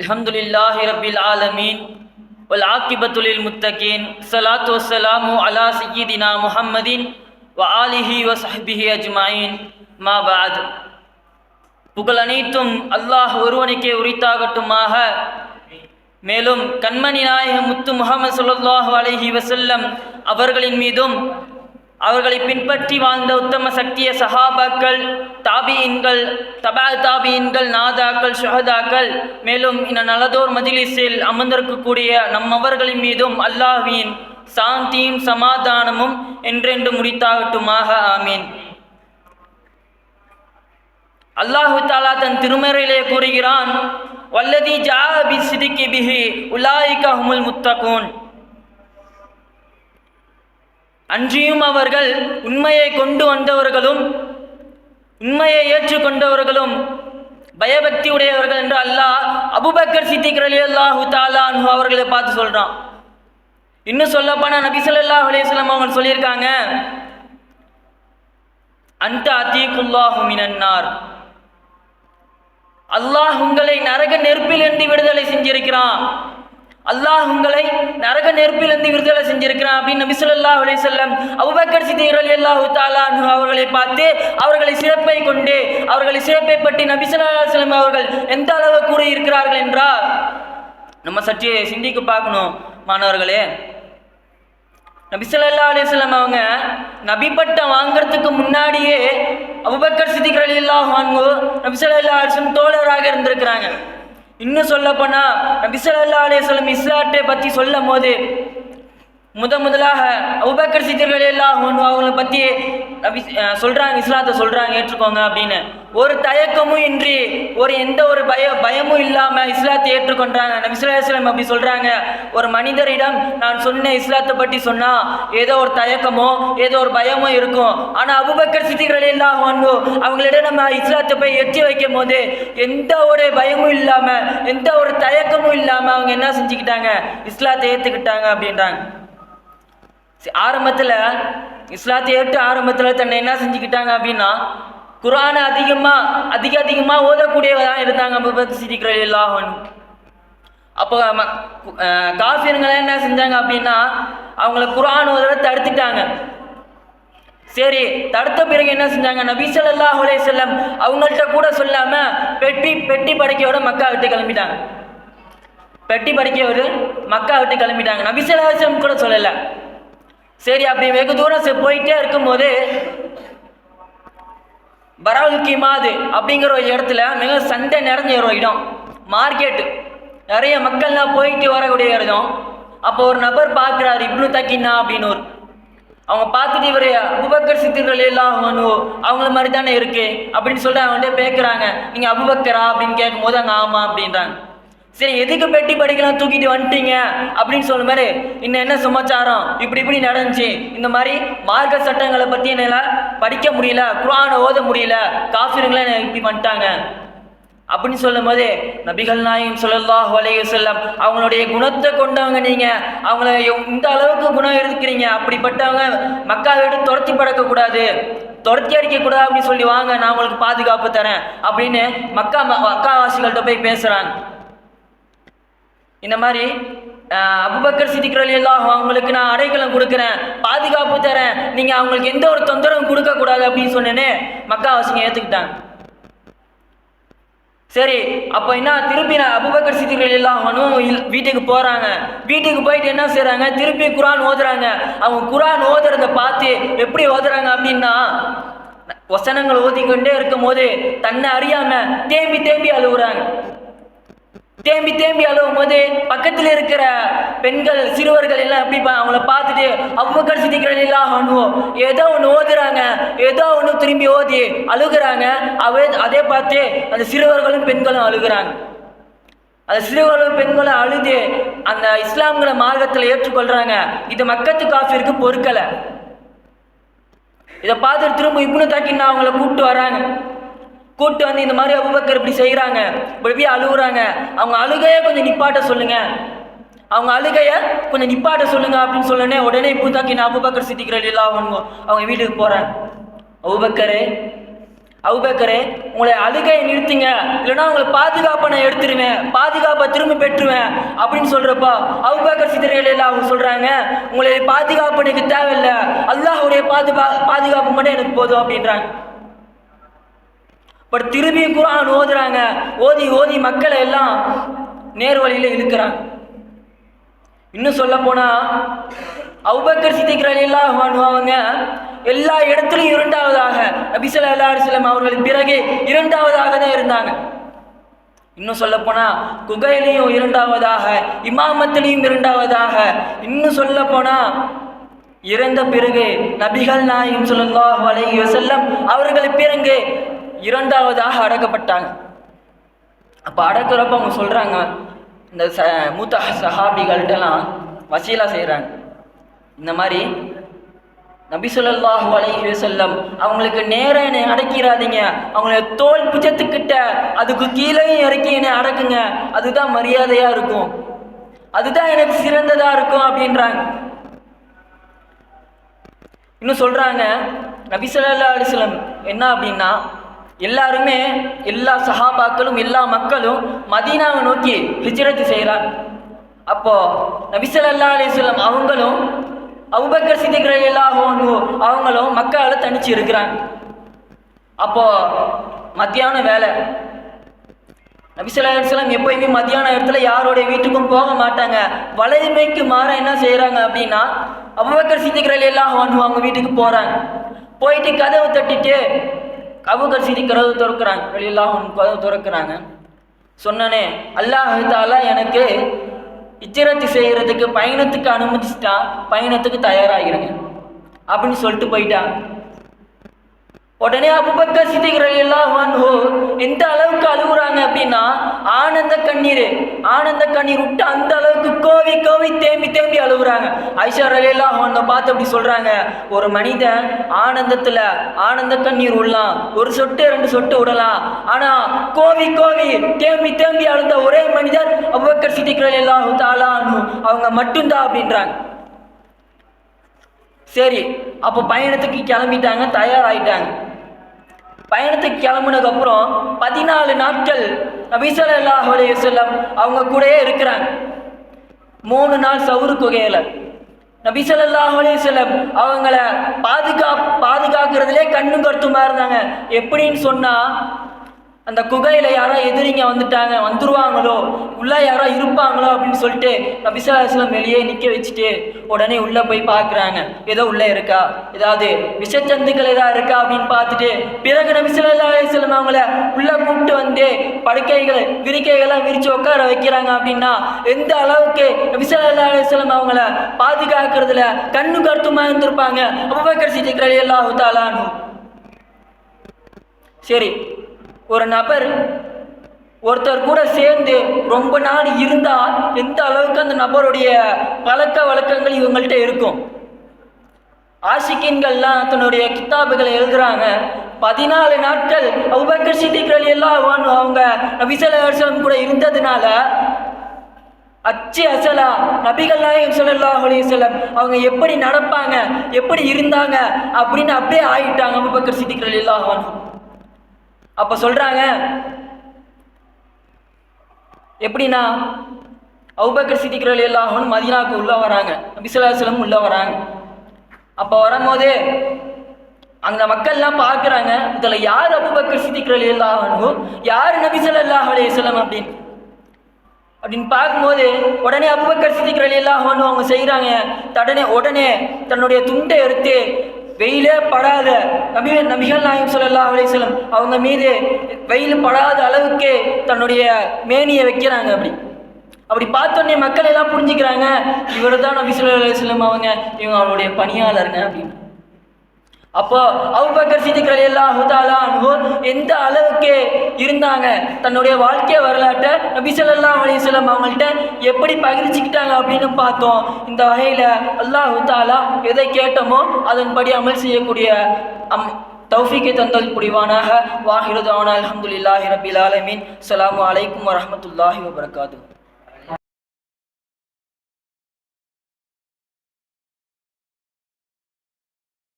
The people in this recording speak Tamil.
الحمد لله رب العالمين والعاقبة للمتقين صلاة والسلام على سيدنا محمد وآله وصحبه أجمعين ما بعد புகழ் அனைத்தும் அல்லாஹ் ஒருவனுக்கே உரித்தாகட்டுமாக மேலும் கண்மணி நாயகம் முத்து முகமது ஸல்லல்லாஹு அலைஹி வஸல்லம் அவர்களின் மீதும் அவர்களை பின்பற்றி வாழ்ந்த உத்தம சக்திய சஹாபாக்கள் தாபியின்கள் தபா தாபியின்கள் நாதாக்கள் ஷஹதாக்கள் மேலும் இந்த நலதோர் மதிலிசில் அமர்ந்திருக்கக்கூடிய நம்மவர்களின் மீதும் அல்லாஹின் சாந்தியும் சமாதானமும் என்றென்று முடித்தாகட்டுமாக ஆமீன். அல்லாஹு தாலா தன் திருமறையிலே கூறுகிறான் வல்லதி ஜாபி சிதிக்கி பிஹி உலாயிகா ஹுமுல் முத்தகூன். அன்றியும் அவர்கள் உண்மையை கொண்டு வந்தவர்களும் உண்மையை ஏற்றுக்கொண்டவர்களும் பயபக்தி உடையவர்கள் என்று அல்லாஹ் அபுபக்கர் சித்திக் அலி அல்லாஹு தாலா அவர்களை பார்த்து சொல்கிறான் இன்னும் சொல்லப்போனா நபிசல்லா அலையம் அவங்க சொல்லியிருக்காங்க அந்த அத்தீக்குல்லாஹு மினன்னார் அல்லாஹ் உங்களை நரக நெருப்பில் என்று விடுதலை செஞ்சிருக்கிறான். அல்லாஹ் உங்களை நரக நெருப்பிலிருந்து விடுதலை செஞ்சிருக்கிறான் அப்படின்னு நபி ஸல்லல்லாஹு அலைஹி வஸல்லம் அபூபக்கர் சித்திக் ரலியல்லாஹு தஆலா அவர்களை பார்த்து அவர்களை சிறப்பை கொண்டு அவர்களை சிறப்பை பற்றி நபி ஸல்லல்லாஹு அலைஹி அவர்கள் எந்த அளவு கூறி இருக்கிறார்கள் என்றால் நம்ம சற்று சிந்திக்க பார்க்கணும் மாணவர்களே. நபி ஸல்லல்லாஹு அலைஹி அவங்க நபி பட்டம் வாங்குறதுக்கு முன்னாடியே அபூபக்கர் சித்திக் ரலியல்லாஹு அன்ஹு நபி ஸல்லல்லாஹு அலைஹி தோழராக இருந்திருக்கிறாங்க. இன்னும் சொல்ல போனா நபி ஸல்லல்லாஹு அலைஹி வஸல்லம் இஸ்லாத்தை பத்தி சொல்லும் போது முத முதலாக அவுபக்கர் சித்தர்கள் எல்லாம் அவங்களை பத்தி சொல்றாங்க இஸ்லாத்தை சொல்றாங்க ஏற்றுக்கோங்க அப்படின்னு. ஒரு தயக்கமும் இன்றி ஒரு எந்த ஒரு பய பயமும் இல்லாம இஸ்லாத்தை ஏற்றுக்கொண்டாங்க. நபி ஸல்லல்லாஹு அப்படி சொல்றாங்க. ஒரு மனிதரிடம் நான் சொன்ன இஸ்லாத்தை பற்றி சொன்னா ஏதோ ஒரு தயக்கமோ ஏதோ ஒரு பயமோ இருக்கும். ஆனா அபுபக்கர் சித்திகள் எல்லாம் வந்து அவங்களிடம் நம்ம இஸ்லாத்தை போய் எட்டி வைக்கும் போது எந்த ஒரு பயமும் இல்லாம எந்த ஒரு தயக்கமும் இல்லாம அவங்க என்ன செஞ்சுக்கிட்டாங்க? இஸ்லாத்தை ஏத்துக்கிட்டாங்க அப்படின்றாங்க. ஆரம்பத்தில் ஆரம்பத்துல இஸ்லாத்தை ஏற்று ஆரம்பத்துல தன்னை என்ன செஞ்சுக்கிட்டாங்க அப்படின்னா குர்ஆனை அதிகமா அதிக அதிகமா ஓதக்கூடியவராக இருந்தாங்க அபூபக்கர் சித்திக் அப்போ ம- என்ன செஞ்சாங்க அப்படின்னா அவங்கள குரான் ஓதுற தடுத்துட்டாங்க. சரி தடுத்த பிறகு என்ன செஞ்சாங்க? நபி ஸல்லல்லாஹு அலைஹி அவங்கள்ட்ட கூட சொல்லாம பெட்டி பெட்டி படைக்கையோட மக்கா விட்டு கிளம்பிட்டாங்க. பெட்டி படைக்கையோடு மக்கா விட்டு கிளம்பிட்டாங்க. நபி ஸல்லல்லாஹு கூட சொல்லலை. சரி அப்படி வெகு தூரம் செ- போயிட்டே இருக்கும்போது பராவுல் கிமாது அப்படிங்கிற ஒரு இடத்துல மிக சண்டை நிறைஞ்ச ஒரு இடம். மார்க்கெட்டு நிறைய மக்கள்லாம் போயிட்டு வரக்கூடிய இடம். அப்போ ஒரு நபர் பார்க்குறாரு இப்னு தக்கின்னா? அப்படின்னு ஒரு. அவங்க பார்த்துட்டு இவர் அபுபக்கர் சித்திர்கள் எல்லாம் அவங்கள மாதிரி தானே இருக்கு? அப்படின்னு சொல்லிட்டு அவங்கள்ட்ட பேக்குறாங்க. நீங்கள் அபுபக்கரா? அப்படின்னு கேட்கும்போது அங்கே ஆமாம் அப்படின்றாங்க. சரி எதுக்கு பெட்டி படிக்கலாம் தூக்கிட்டு வந்துட்டீங்க? அப்படின்னு சொன்ன மாதிரி இன்னும் என்ன சமாச்சாரம்? இப்படி இப்படி நடந்துச்சு. இந்த மாதிரி மார்க்க சட்டங்களை பற்றி என்னால படிக்க முடியல குரானை ஓத முடியல காஃபிருங்களை என்னை இப்படி பண்ணிட்டாங்க? அப்படின்னு சொல்லும் போது நபிகள் நாயும் ஸல்லல்லாஹு அலைஹி செல்லம் அவங்களுடைய குணத்தை கொண்டவங்க நீங்க. அவங்கள இந்த அளவுக்கு குணம் இருக்கிறீங்க? அப்படிப்பட்டவங்க மக்கா விட்டு துரத்தி படக்க கூடாது. துரத்தி அடிக்க கூடாது அப்படின்னு சொல்லி வாங்க நான் உங்களுக்கு பாதுகாப்பு தரேன் அப்படின்னு மக்கா ம- மக்காவாசிகள்கிட்ட போய் பேசுறாங்க. இந்த மாதிரி அபுபக்கர் அபூபக்கர் எல்லாம் அவங்களுக்கு நான் அடைக்கலம் கொடுக்குறேன் பாதுகாப்பு தரேன் நீங்கள் அவங்களுக்கு எந்த ஒரு தொந்தரவும் கொடுக்கக்கூடாது அப்படின்னு சொன்னேனே மக்கா அவசியம் ஏற்றுக்கிட்டாங்க சரி அப்போ என்ன திருப்பி நான் அபுபக்கர் சித்திகள் எல்லாம் வீட்டுக்கு போகிறாங்க வீட்டுக்கு போயிட்டு என்ன செய்கிறாங்க திருப்பி குரான் ஓதுறாங்க. அவங்க குரான் ஓதுறத பார்த்து எப்படி ஓதுறாங்க அப்படின்னா வசனங்கள் ஓதிக்கொண்டே இருக்கும் போது தன்னை அறியாமல் தேம்பி தேம்பி அழுகுறாங்க. தேம்பி தேம்பி அழுவும் போது பக்கத்தில் இருக்கிற பெண்கள் சிறுவர்கள் எல்லாம் எப்படி பா- அவங்கள பார்த்துட்டு அவ்வக்கர் சித்திகள் எல்லாம் அணுவோம் ஏதோ ஒன்று ஓதுறாங்க ஏதோ ஒன்று திரும்பி ஓதி அழுகுறாங்க. அவே அதே பார்த்து அந்த சிறுவர்களும் பெண்களும் அழுகுறாங்க. அந்த சிறுவர்களும் பெண்களும் அழுது அந்த இஸ்லாம்களை மார்க்கத்தில் ஏற்றுக்கொள்றாங்க. இது மக்கத்து காஃபிற்கு பொறுக்கலை. இதை பார்த்துட்டு திரும்ப இப்னு தாக்கின்னா அவங்கள கூப்பிட்டு வராங்க. கூப்பிட்டு வந்து இந்த மாதிரி அபுபக்கர் இப்படி செய்கிறாங்க இப்படி அழுகுறாங்க. அவங்க அழுகையை கொஞ்சம் நிப்பாட்ட சொல்லுங்க. அவங்க அழுகைய கொஞ்சம் நிப்பாட்ட சொல்லுங்க அப்படின்னு சொல்லனே உடனே இப்னு நான் அபுபக்கர் சித்திக்கிற எல்லாம் அவங்க அவங்க வீட்டுக்கு போகிறேன் அபுபக்கரே அவுபக்கரே உங்களை அழுகையை நிறுத்துங்க. இல்லைன்னா உங்களை பாதுகாப்பை நான் எடுத்துருவேன். பாதுகாப்பை திரும்ப பெற்றுவேன். அப்படின்னு சொல்கிறப்போ அவுபக்கர் சிதறைகள் எல்லாம் அவங்க சொல்றாங்க. உங்களை பாதுகாப்பு எனக்கு தேவையில்லை. அல்லாஹுடைய பாதுகா பாதுகாப்பு மட்டும் எனக்கு போதும். அப்படின்றாங்க. பட் திரும்பி குரான் ஓதுறாங்க. ஓதி ஓதி மக்களை எல்லாம் நேர்வழியில் இழுக்கிறாங்க. இன்னும் சொல்ல போனா அவுபக்கர் சித்திக்கிறார் எல்லாம் அவங்க எல்லா இடத்துலையும் இரண்டாவதாக நபிசல்லா அலிஸ்லாம் அவர்களுக்கு பிறகு இரண்டாவதாக தான் இருந்தாங்க. இன்னும் சொல்ல போனா குகையிலையும் இரண்டாவதாக இமாமத்திலையும் இரண்டாவதாக. இன்னும் சொல்ல போனா இறந்த பிறகு நபிகள் நாயும் ஸல்லல்லாஹு அலைஹி செல்லம் அவர்கள் பிறகு இரண்டாவதாக அடக்கப்பட்டாங்க. அப்போ அடக்கிறப்ப அவங்க சொல்கிறாங்க இந்த ச மூத்த சஹாபிகள்கிட்டலாம் வசீலா செய்கிறாங்க இந்த மாதிரி நபிசுல்லாஹு ஸல்லல்லாஹு அலைஹி செல்லம் அவங்களுக்கு நேரம் என்னை அடக்கிறாதீங்க. அவங்கள தோல் புஜத்துக்கிட்ட அதுக்கு கீழேயும் இறக்கி என்னை அடக்குங்க. அதுதான் மரியாதையாக இருக்கும். அதுதான் எனக்கு சிறந்ததாக இருக்கும் அப்படின்றாங்க. இன்னும் சொல்கிறாங்க நபிசுல்லா அலிஸ்லம் என்ன அப்படின்னா எல்லாருமே எல்லா சஹாபாக்களும் எல்லா மக்களும் மதீனாவை நோக்கி ஹிஜ்ரத்து செய்கிறாங்க அப்போ நபிசல்லா ஸல்லல்லாஹு அலைஹி அவங்களும் அவுபக்கர் சித்திக்கிற ரலியல்லாஹு அவங்களும் மக்களால் தனிச்சு இருக்கிறாங்க. அப்போ மத்தியான வேலை. நபிசல்லா அலிஸ்லாம் எப்பயுமே மத்தியான இடத்துல யாரோடைய வீட்டுக்கும் போக மாட்டாங்க. வலைமைக்கு மாற என்ன செய்கிறாங்க அப்படின்னா அபுபக்கர் சித்திக்கிறல் எல்லாம் அவங்க வீட்டுக்கு போகிறாங்க போயிட்டு கதவை தட்டிட்டு அபுபக்கர் சித்தி கதவு திறக்கிறாங்க. வெளியெல்லாம் கதவு திறக்கிறாங்க. சொன்னனே அல்லாஹாலா எனக்கு இச்சிரத்து செய்கிறதுக்கு பயணத்துக்கு அனுமதிச்சிட்டா பயணத்துக்கு தயாராகிருங்க. அப்படின்னு சொல்லிட்டு போயிட்டான் உடனே அபுபக்கர் சித்திகர் எல்லாம் எந்த அளவுக்கு அழுகுறாங்க அப்படின்னா ஆனந்த கண்ணீர் ஆனந்த கண்ணீர் விட்டு அந்த அளவுக்கு தேம்பி ஐஷா எல்லாம் அந்த பார்த்து அப்படி சொல்றாங்க. ஒரு மனிதன் ஆனந்தத்துல ஆனந்த கண்ணீர் விடலாம் ஒரு சொட்டு ரெண்டு சொட்டு விடலாம் ஆனா கோவி கோவி தேம்பி தேம்பி அழுந்த ஒரே மனிதர் அவ்வக்கர் சித்திகர் எல்லாம் தாளானு அவங்க மட்டும்தான் அப்படின்றாங்க. சரி அப்போ பயணத்துக்கு கிளம்பிட்டாங்க தயாராகிட்டாங்க பயணத்துக்கு கிளம்புனதுக்கப்புறம் பதினாலு நாட்கள் நபிசல்லாஹ் அலையம் அவங்க கூடயே இருக்கிறாங்க. மூணு நாள் சவுறு குகையில. நபிசல்லாஹ் அலையம் அவங்கள பாதுகா பாதுகாக்கிறதுலே கண்ணும் கருத்துமா இருந்தாங்க. எப்படின்னு சொன்னா அந்த குகையில யாரோ எதிரிங்க வந்துட்டாங்க வந்துருவாங்களோ? உள்ள யாரோ இருப்பாங்களோ அப்படின்னு சொல்லிட்டு நபிசல்லாஸ்லாம் வெளியே நிக்க வச்சுட்டு உடனே உள்ள போய் பார்க்குறாங்க. ஏதோ உள்ள இருக்கா? ஏதாவது விஷச்சந்துக்கள் ஏதாவது இருக்கா அப்படின்னு பார்த்துட்டு பிறகு நபிசல்லா அவங்கள உள்ள கூப்பிட்டு வந்து படுக்கைகளை விரிக்கைகள்லாம் விரிச்சு உட்கார வைக்கிறாங்க அப்படின்னா எந்த அளவுக்கு நபிசல்லா அவங்கள பாதுகாக்கிறதுல கண்ணு கருத்துமா இருந்திருப்பாங்க? அபுபக்கர் கடைசி அல்லாஹு தாலானு சரி ஒரு நபர் ஒருத்தர் கூட சேர்ந்து ரொம்ப நாள் இருந்தால் எந்த அளவுக்கு அந்த நபருடைய பழக்க வழக்கங்கள் இவங்கள்ட்ட இருக்கும்? ஆசிக்கின்கள்லாம் தன்னுடைய கித்தாபுகளை எழுதுறாங்க. பதினாலு நாட்கள் அபுபக்கர் சித்திகள் எல்லாம் அவங்க நபிசலம் கூட இருந்ததுனால அச்சு அசலா நபிகள் நாயகம் ஸல்லல்லாஹு அலைஹி அவங்க எப்படி நடப்பாங்க எப்படி இருந்தாங்க அப்படின்னு அப்படியே ஆயிட்டாங்க அபுபக்கர் சித்திகள் எல்லாம் அப்போ சொல்கிறாங்க எப்படின்னா அவுபக்கர் சித்திக்கள் எல்லாரும் மதினாவுக்கு உள்ளே வராங்க. நபிசுல்லாஸ்லம் உள்ளே வராங்க. அப்போ வரும்போது அந்த மக்கள்லாம் பார்க்குறாங்க இதில் யார் அபுபக்கர் சித்திக்கள் எல்லாரும் யார் நபிசல்லாஹ் அலையம் அப்படின்னு. அப்படின்னு பார்க்கும்போது உடனே அபுபக்கர் சித்திக்கள் எல்லாம் அவங்க செய்கிறாங்க தடனே உடனே தன்னுடைய துண்டை எடுத்து வெயிலே படாத நபி நபிகள் நாயம் சொல்லல்லா அலிஸ்லம் அவங்க மீது வெயில் படாத அளவுக்கு தன்னுடைய மேனியை வைக்கிறாங்க அப்படி. அப்படி பார்த்தோன்னே மக்கள் எல்லாம் புரிஞ்சுக்கிறாங்க இவர் தான் நபி சொல்லா அலிஸ்லம் அவங்க இவங்க அவருடைய பணியாளருங்க அப்படின்னு. அப்போ அவுபக்கர் சித்திக்கள் எல்லாம் எந்த அளவுக்கு இருந்தாங்க? தன்னுடைய வாழ்க்கை வரலாற்றை நபி ஸல்லல்லாஹு அலைஹி அவங்கள்ட்ட எப்படி பகிர்ந்துக்கிட்டாங்க அப்படின்னு பார்த்தோம். இந்த வகையில் அல்லாஹு தாலா எதை கேட்டோமோ அதன்படி அமல் செய்யக்கூடிய அம் தௌஃபீக்கை தந்தல் புரிவானாக. வாஹிருதான அலமதுல்லாஹி ரபில் ஆலமீன். அஸ்ஸலாமு அலைக்கும் வரமத்துல்லாஹி வபரகாத்துஹு.